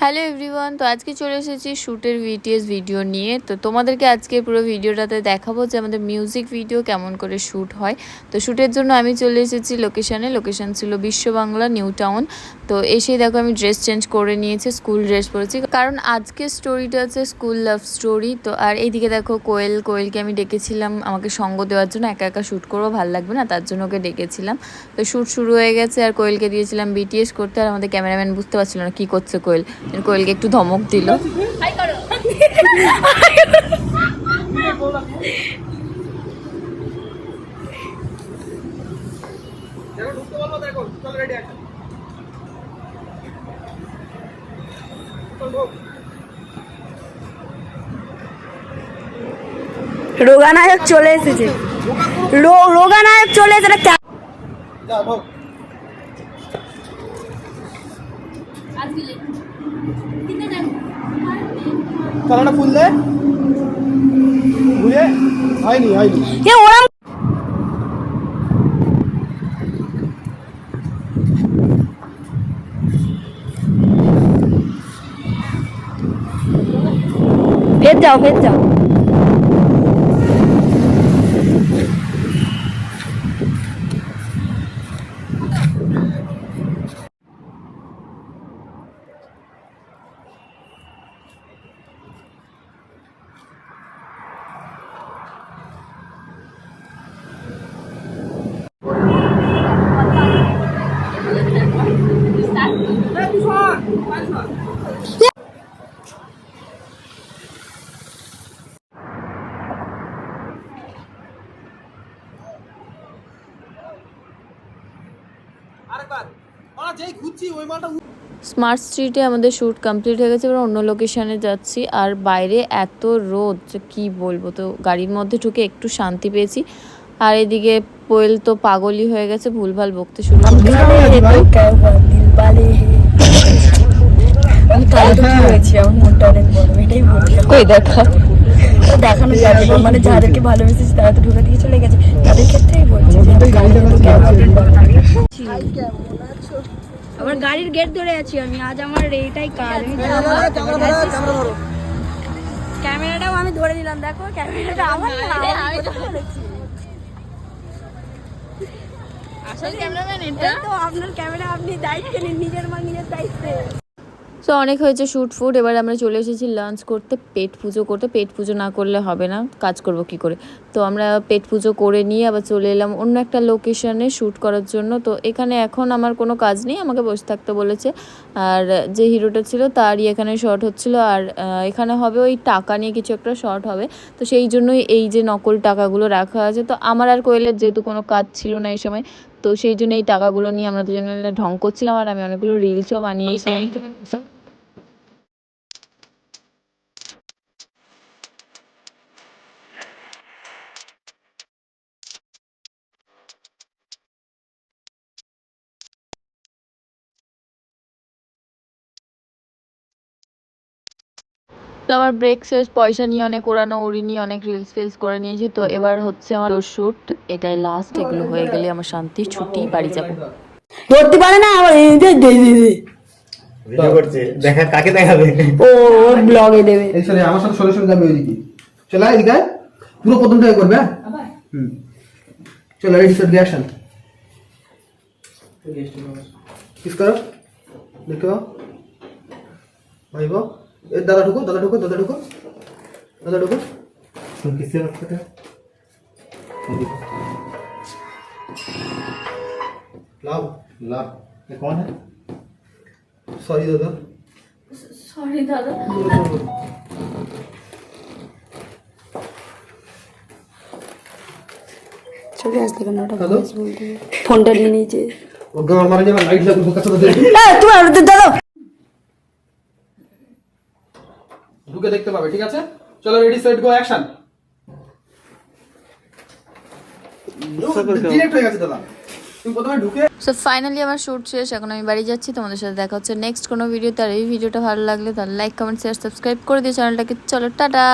Hello everyone তো আজকে চলে এসেছি শ্যুটের ভিটিএস ভিডিও নিয়ে। তো তোমাদেরকে আজকে পুরো ভিডিওটাতে দেখাবো যে আমাদের মিউজিক ভিডিও কেমন করে শ্যুট হয়। তো শ্যুটের জন্য আমি চলে এসেছি লোকেশানে লোকেশান ছিল বিশ্ব বাংলা নিউ টাউন তো এসেই দেখো আমি ড্রেস চেঞ্জ করে নিয়েছি স্কুল ড্রেস পরেছি। কারণ আজকের স্টোরিটা আছে স্কুল লাভ স্টোরি তো আর এইদিকে দেখো কোয়েল, কোয়েলকে আমি ডেকেছিলাম আমাকে সঙ্গ দেওয়ার জন্য। একা একা শ্যুট করব, ভালো লাগবে না, তার জন্য ওকে ডেকেছিলাম। তো শ্যুট শুরু হয়ে গেছে আর কোয়েলকে দিয়েছিলাম বিটিএস করতে। আর আমাদের ক্যামেরাম্যান বুঝতে পারছিল না কী করছে কোয়েল। কোয়েলকে একটু ধমক দিল। রোগানায়ক চলে এসেছে। রোগানায়ক চলে এসেছে কে- যা ঢুক চালাটা ফুল দে। ঘুরে হয়নি হয়নি। এ ওরা ফের যাও ফের যাও। স্মার্ট স্ট্রিটে আমাদের শ্যুট কমপ্লিট হয়ে গেছে এবার অন্য লোকেশনে যাচ্ছি। আর বাইরে এত রোদ কি বলব? তো গাড়ির মধ্যে ঢুকে একটু শান্তি পেয়েছি। আর এদিকে পোয়েল তো পাগলই হয়ে গেছে ভুলভাল বকতে শুরু করেছে। আমি কালো হয়েছি আমার মনটা অনেক বড় এটাই বলছি কই দেখা? দেখানো যাবে না মানে যাদেরকে ভালোবেসেছি তারা তো ঢোকা দিয়ে চলে গেছে তাদের ক্ষেত্রেই বলছি আমার গাড়ির গেট ধরে আছি আমি আজ আমার এইটাই কাজ। আমি ক্যামেরাটাও আমি ধরে দিলাম দেখো ক্যামেরাটা আমার না, আমি ধরেছি? এই তো আপনার ক্যামেরা আপনি দায়িত্বে নিন নিজের মা নিজের দায়িত্বে। তো অনেক হয়েছে শ্যুট ফুট এবার আমরা চলে এসেছি লাঞ্চ করতে, পেট পুজো করতে। পেট পুজো না করলে হবে না, কাজ করব কি করে? তো আমরা পেট পুজো করে নিয়ে আবার চলে এলাম অন্য একটা লোকেশনে শ্যুট করার জন্য। তো এখানে এখন আমার কোনো কাজ নেই, আমাকে বসে থাকতে বলেছে। আর যে হিরোটা ছিল তারই এখানে শর্ট হচ্ছিল। আর এখানে হবে ওই টাকা নিয়ে কিছু একটা শর্ট হবে। তো সেই জন্যই এই যে নকল টাকাগুলো রাখা আছে। তো আমার আর কোয়েলের যেহেতু কোনো কাজ ছিল না এই সময়, তো সেই জন্য এই টাকাগুলো নিয়ে আমরা দুজনে ঢং করছিলাম। আর আমি অনেকগুলো রিলসও বানিয়েছিলাম। তো আমার ব্রেক শেষ পয়সা নিয়ে অনেক ওড়ানো উড়ি নিয়ে অনেক রিলস ফিলস করে নিয়েছি। তো এবার হচ্ছে আমার শ্যুট এটাই লাস্ট এগুলো হয়ে গেলে আমার শান্তি ছুটি বাড়ি যাব। ধরতে পারে না আবার ভিডিও করছে দেখা কাকে দেখাবে? ও ওর ব্লগে দেবে। এই সরে আমার সাথে সরে সরে যাবে ওইদিকে। চলে আয় এদিকে আয়। পুরো প্রথমটাই করবে হ্যাঁ? হুম। চলো রেডি সেট অ্যাকশন কিস করো। দেখো। ভাইব। এ দাদা ঢুকো দাদা ঢুকো দাদা ঢুকো দাদা ঢুকো কিসে বাচ্চাটা লাভ लाभ ये कौन है সরি দাদা সরি দাদা চলে আসতে কেন ওটা হ্যালো ফোনটা নিয়ে নিয়েছে ও গাঁর মারা যাবে লাইট লাগবে কাছে তো দেখি তুমি দাদা ঢুকে দেখতে পাবে ঠিক আছে? চলো ready set go action direct হয়ে গেছে দাদা। তুমি প্রথমে ঢুকে সো ফাইনালি আমার শ্যুট শেষ এখন আমি বাড়ি যাচ্ছি তোমাদের সাথে দেখা হচ্ছে নেক্সট কোনো ভিডিওতে আর এই ভিডিওটা ভালো লাগলে তাহলে লাইক কমেন্ট শেয়ার সাবস্ক্রাইব করে দিও চ্যানেলটাকে চলো টাটা!